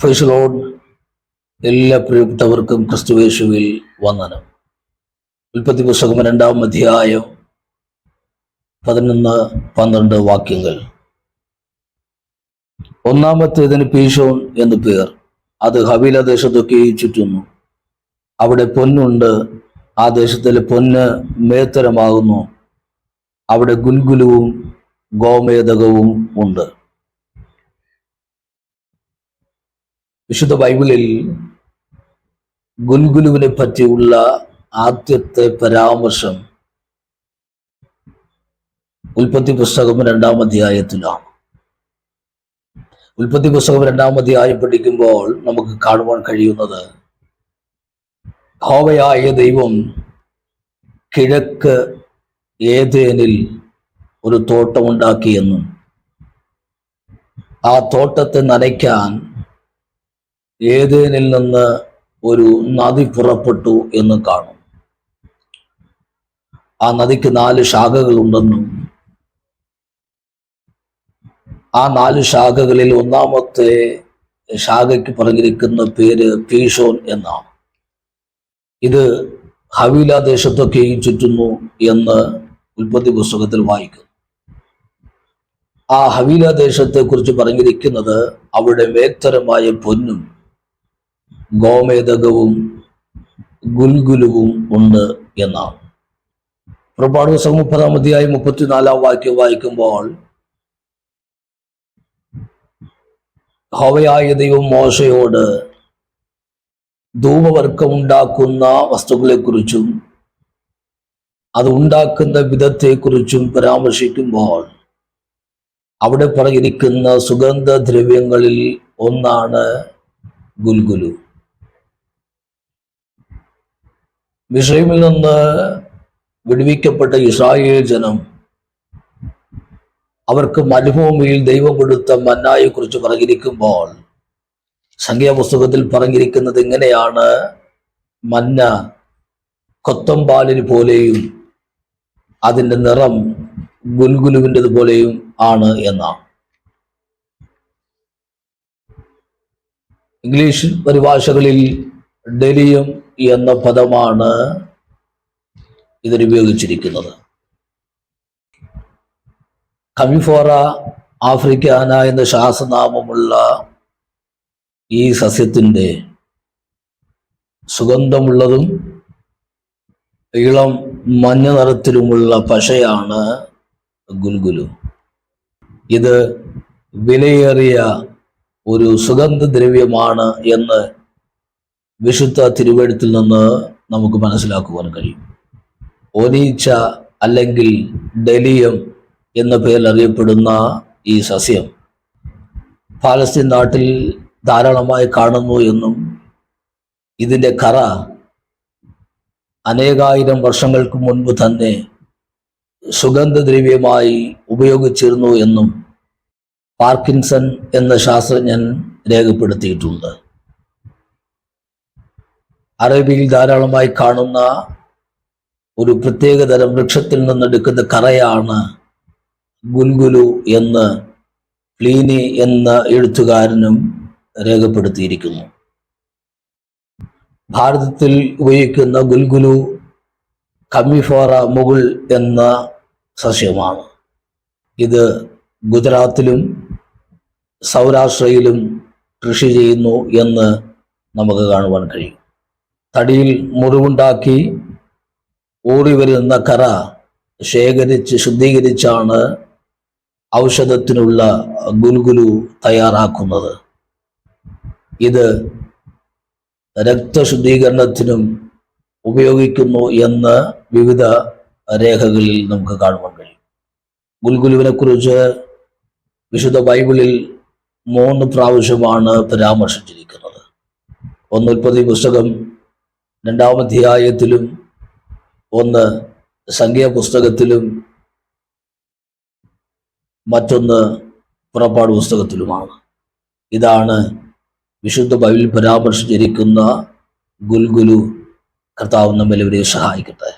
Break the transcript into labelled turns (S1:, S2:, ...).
S1: ഫൈസലോൺ എല്ലാ പ്രിയപ്പെട്ടവർക്കും ക്രിസ്തുവേശുവിൽ വന്ദനം. ഉൽപ്പത്തി പുസ്തകം രണ്ടാം അധ്യായം പതിനൊന്ന് പന്ത്രണ്ട് വാക്യങ്ങൾ. ഒന്നാമത്തേതിന് പീഷോൺ എന്ന് പേർ. അത് ഹവീല ദേശത്തൊക്കെ ചുറ്റുന്നു. അവിടെ പൊന്നുണ്ട്. ആ ദേശത്തിലെ പൊന്ന് മേത്തരമാകുന്നു. അവിടെ ഗുൽഗുലുവും ഗോമേതകവും ഉണ്ട്. വിശുദ്ധ ബൈബിളിൽ ഗുൽഗുലുവിനെ പറ്റിയുള്ള ആദ്യത്തെ പരാമർശം ഉൽപ്പത്തി പുസ്തകം രണ്ടാം അധ്യായത്തിലാണ്. ഉൽപ്പത്തി പുസ്തകം രണ്ടാം അധ്യായം പഠിക്കുമ്പോൾ നമുക്ക് കാണുവാൻ കഴിയുന്നത് ഹോവയായ ദൈവം കിഴക്ക് ഏതേനിൽ ഒരു തോട്ടമുണ്ടാക്കിയെന്നും ആ തോട്ടത്തെ നനയ്ക്കാൻ ഏതേനിൽ നിന്ന് ഒരു നദി പുറപ്പെട്ടു എന്ന് കാണും. ആ നദിക്ക് നാല് ശാഖകളുണ്ടെന്നും ആ നാല് ശാഖകളിൽ ഒന്നാമത്തെ ശാഖയ്ക്ക് പറഞ്ഞിരിക്കുന്ന പേര് പീഷോൻ എന്നാണ്. ഇത് ഹവീല ദേശത്തൊക്കെയും ചുറ്റുന്നു എന്ന് ഉൽപ്പത്തി പുസ്തകത്തിൽ വായിക്കുന്നു. ആ ഹവീല ദേശത്തെ കുറിച്ച് പറഞ്ഞിരിക്കുന്നത് അവിടെ മേത്തരമായ പൊന്നും ഗുൽഗുലുവും ഉണ്ട് എന്നാണ്. പുറപ്പാട് ദിവസം മുപ്പതാം അധ്യായം മുപ്പത്തിനാലാം വാക്യം വായിക്കുമ്പോൾ ഹവയായ ദൈവം മോശയോട് ധൂമവർക്കം ഉണ്ടാക്കുന്ന വസ്തുക്കളെക്കുറിച്ചും അത് ഉണ്ടാക്കുന്ന വിധത്തെക്കുറിച്ചും പരാമർശിക്കുമ്പോൾ അവിടെ പറഞ്ഞിരിക്കുന്ന സുഗന്ധദ്രവ്യങ്ങളിൽ ഒന്നാണ് ഗുൽഗുലു. മിശ്രൈമിൽ നിന്ന് വിടുവിക്കപ്പെട്ട ഇസ്രായേൽ ജനം അവർക്ക് മരുഭൂമിയിൽ ദൈവം കൊടുത്ത മന്നായെ കുറിച്ച് പറഞ്ഞിരിക്കുമ്പോൾ സംഖ്യാപുസ്തകത്തിൽ പറഞ്ഞിരിക്കുന്നത് എങ്ങനെയാണ് മന്ന കൊത്തമ്പാലിന് പോലെയും അതിന്റെ നിറം ഗുൽഗുലുവിന്റെത് പോലെയും ആണ് എന്നാണ് ഇംഗ്ലീഷ് പരിഭാഷകളിൽ ഡെലിയം എന്ന പദമാണ് ഇതിനുപയോഗിച്ചിരിക്കുന്നത്. കമിഫോറ ആഫ്രിക്കാന എന്ന ശാസനാമമുള്ള ഈ സസ്യത്തിന്റെ സുഗന്ധമുള്ളതും ഇളം മഞ്ഞ നിറത്തിലുമുള്ള പശയാണ് ഗുൽഗുലു. ഇത് വിലയേറിയ ഒരു സുഗന്ധദ്രവ്യമാണ് എന്ന് വിശുദ്ധ തിരുവഴുത്തിൽ നിന്ന് നമുക്ക് മനസ്സിലാക്കുവാൻ കഴിയും. ഒനീച്ച അല്ലെങ്കിൽ ഡെലിയം എന്ന പേരിൽ അറിയപ്പെടുന്ന ഈ സസ്യം പാലസ്തീൻ നാട്ടിൽ ധാരാളമായി കാണുന്നു എന്നും ഇതിന്റെ കറ അനേകായിരം വർഷങ്ങൾക്ക് മുൻപ് തന്നെ സുഗന്ധദ്രവ്യമായി ഉപയോഗിച്ചിരുന്നു എന്നും പാർക്കിൻസൺ എന്ന ശാസ്ത്രജ്ഞൻ രേഖപ്പെടുത്തിയിട്ടുണ്ട്. അറേബ്യയിൽ ധാരാളമായി കാണുന്ന ഒരു പ്രത്യേകതരം വൃക്ഷത്തിൽ നിന്നെടുക്കുന്ന കറയാണ് ഗുൽഗുലു എന്ന് പ്ലീനി എന്ന എഴുത്തുകാരനും രേഖപ്പെടുത്തിയിരിക്കുന്നു. ഭാരതത്തിൽ ഉപയോഗിക്കുന്ന ഗുൽഗുലു കമ്മിഫോറ മുകുൾ എന്ന സസ്യമാണ്. ഇത് ഗുജറാത്തിലും സൗരാഷ്ട്രയിലും കൃഷി ചെയ്യുന്നു എന്ന് നമുക്ക് കാണുവാൻ കഴിയും. തടിയിൽ മുറിവുണ്ടാക്കി ഊറി വരുന്ന കറ ശേഖരിച്ച് ശുദ്ധീകരിച്ചാണ് ഔഷധത്തിനുള്ള ഗുൽഗുലു തയ്യാറാക്കുന്നത്. ഇത് രക്തശുദ്ധീകരണത്തിനും ഉപയോഗിക്കുന്നു എന്ന് വിവിധ രേഖകളിൽ നമുക്ക് കാണുവാൻ കഴിയും. ഗുൽഗുലുവിനെ കുറിച്ച് വിശുദ്ധ ബൈബിളിൽ മൂന്ന് പ്രാവശ്യമാണ് പരാമർശിച്ചിരിക്കുന്നത്. ഒന്നുൽപ്പതി പുസ്തകം രണ്ടാം അധ്യായത്തിലും ഒന്ന് സംഖ്യാപുസ്തകത്തിലും മറ്റൊന്ന് പുറപ്പാട് പുസ്തകത്തിലുമാണ്. ഇതാണ് വിശുദ്ധ ബൈബിൾ പരാമർശിച്ചിരിക്കുന്ന ഗുൽഗുലു കർത്താവ് നമ്മെല്ലാവരെയും സഹായിക്കട്ടെ.